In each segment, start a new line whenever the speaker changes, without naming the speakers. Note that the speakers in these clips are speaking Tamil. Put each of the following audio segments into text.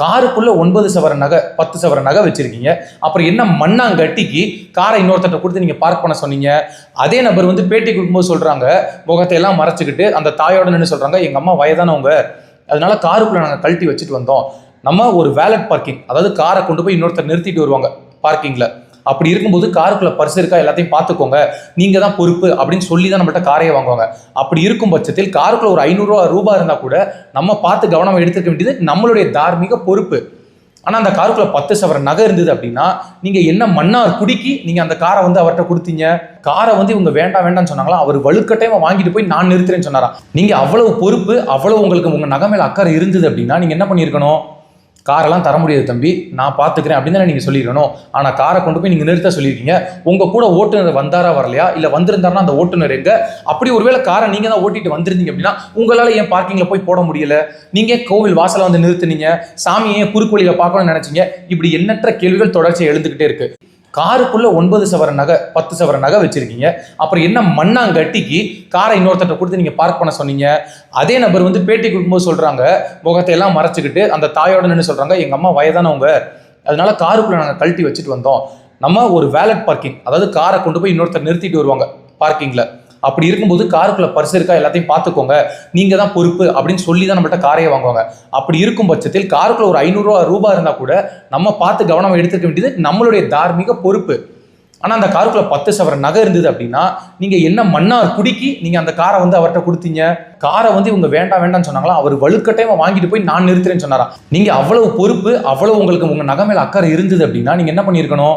காருக்குள்ளே ஒன்பது சவர நகை பத்து சவர நகை வச்சுருக்கீங்க. அப்புறம் என்ன மண்ணாங்கட்டிக்கு காரை இன்னொருத்தட்ட கொடுத்து நீங்கள் பார்க் பண்ண சொன்னீங்க. அதே நபர் வந்து பேட்டி கொடுக்கும்போது சொல்கிறாங்க முகத்தை எல்லாம் மறைச்சிக்கிட்டு அந்த தாயோட நின்று சொல்கிறாங்க எங்கள் அம்மா வயதானவங்க. அதனால காருக்குள்ளே நாங்கள் கழட்டி வச்சுட்டு வந்தோம். நம்ம ஒரு வேலட் பார்க்கிங் அதாவது காரை கொண்டு போய் இன்னொருத்தர் நிறுத்திட்டு வருவாங்க பார்க்கிங்கில் அப்படி இருக்கும்போது காருக்குள்ள பர்ஸ் இருக்கா எல்லாத்தையும் பார்த்துக்கோங்க. நீங்க தான் பொறுப்பு அப்படின்னு சொல்லி தான் நம்மள்ட்ட காரையை வாங்குவாங்க. அப்படி இருக்கும் பட்சத்தில் காருக்குள்ள ஒரு ஐநூறுரூவா ரூபாய் இருந்தால் கூட நம்ம பார்த்து கவனமாக எடுத்துக்க வேண்டியது நம்மளுடைய தார்மீக பொறுப்பு. ஆனால் அந்த காருக்குள்ள பத்து சவர நகை இருந்தது அப்படின்னா நீங்க என்ன மன்னார் குடிக்கி நீங்க அந்த காரை வந்து அவர்கிட்ட கொடுத்தீங்க? காரை வந்து இவங்க வேண்டாம் வேண்டாம்னு சொன்னாங்களா? அவர் வலுக்கட்டாயமா வாங்கிட்டு போய் நான் நிறுத்துறேன்னு சொன்னாரா? நீங்க அவ்வளவு பொறுப்பு அவ்வளவு உங்களுக்கு உங்க நகை மேல அக்கறை இருந்தது அப்படின்னா நீங்க என்ன பண்ணியிருக்கணும்? காரெல்லாம் தர முடியாது தம்பி. நான் பார்த்துக்கிறேன் அப்படின்னு தானே நீங்கள் சொல்லிடணும் ஆனால் காரை கொண்டு போய் நீங்கள் நிறுத்த சொல்லியிருக்கீங்க. உங்கள் கூட ஓட்டுநர் வந்தாரா வரலையா? இல்லை வந்திருந்தாருன்னா அந்த ஓட்டுநர் எங்க? அப்படி ஒருவேளை காரை நீங்கள் தான் ஓட்டிட்டு வந்திருந்தீங்க அப்படின்னா உங்களால் ஏன் பார்க்கிங்கில் போய் போட முடியல? நீங்கள் கோவில் வாசலை வந்து நிறுத்துனீங்க? சாமியை ஏன் குறுக்கு வழியில பார்க்கணும்னு நினச்சிங்க? இப்படி எண்ணற்ற கேள்விகள் தொடர்ச்சியாக எழுந்துக்கிட்டே இருக்குது காருக்குள்ள ஒன்பது சவர நகை பத்து சவர நகை வச்சிருக்கீங்க. அப்புறம் என்ன மண்ணாங்கட்டிக்கு காரை இன்னொருத்தட்ட கொடுத்து நீங்க பார்க் பண்ண சொன்னீங்க. அதே நபர் வந்து பேட்டி கொடுக்கும்போது சொல்றாங்க முகத்தை எல்லாம் மறைச்சிக்கிட்டு அந்த தாயோட நின்று சொல்றாங்க எங்க அம்மா வயதானவங்க. அதனால காருக்குள்ள நாங்கள் கழட்டி வச்சுட்டு வந்தோம். நம்ம ஒரு வேலட் பார்க்கிங் அதாவது காரை கொண்டு போய் இன்னொருத்தர் நிறுத்திட்டு வருவாங்க பார்க்கிங்ல அப்படி இருக்கும்போது காருக்குள்ள பர்ஸ் இருக்கா எல்லாத்தையும் பார்த்துக்கோங்க. நீங்க தான் பொறுப்பு அப்படின்னு சொல்லி தான் நம்மள்ட்ட காரையை வாங்குவாங்க. அப்படி இருக்கும் பட்சத்தில் காருக்குள்ள ஒரு ஐநூறுரூவா ரூபா இருந்தால் கூட நம்ம பார்த்து கவனமாக எடுத்துக்க வேண்டியது நம்மளுடைய தார்மீக பொறுப்பு. ஆனால் அந்த காருக்குள்ள பத்து சவர நகை இருந்தது அப்படின்னா நீங்க என்ன மன்னார் குடிக்கி நீங்க அந்த காரை வந்து அவர்கிட்ட கொடுத்தீங்க? காரை வந்து இவங்க வேண்டாம் வேண்டாம்னு சொன்னாங்களா? அவர் வலுக்கட்டாயமா வாங்கிட்டு போய் நான் நிறுத்துறேன்னு சொன்னாரா? நீங்க அவ்வளவு பொறுப்பு அவ்வளவு உங்களுக்கு உங்க நகை மேல அக்கறை இருந்தது அப்படின்னா நீங்க என்ன பண்ணியிருக்கணும்?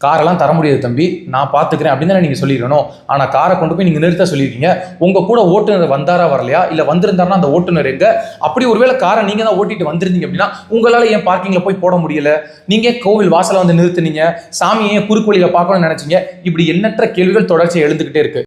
காரெல்லாம் தர முடியாது தம்பி. நான் பார்த்துக்கிறேன் அப்படின்னு தானே நீங்கள் சொல்லிடணும் ஆனால் காரை கொண்டு போய் நீங்கள் நிறுத்த சொல்லியிருக்கீங்க உங்கள் கூட ஓட்டுநர் வந்தாரா வரலையா? இல்லை வந்திருந்தாருன்னா அந்த ஓட்டுநர் எங்க? அப்படி ஒருவேளை காரை நீங்கள் தான் ஓட்டிட்டு வந்திருந்தீங்க அப்படின்னா உங்களால் ஏன் பார்க்கிங்கில் போய் போட முடியல? நீங்கள் கோவில் வாசலை வந்து நிறுத்துனீங்க? சாமியை ஏன் குறுக்கு வழியில பார்க்கணும்னு நினச்சிங்க? இப்படி எண்ணற்ற கேள்விகள் தொடர்ச்சியை எழுந்துக்கிட்டே இருக்கு.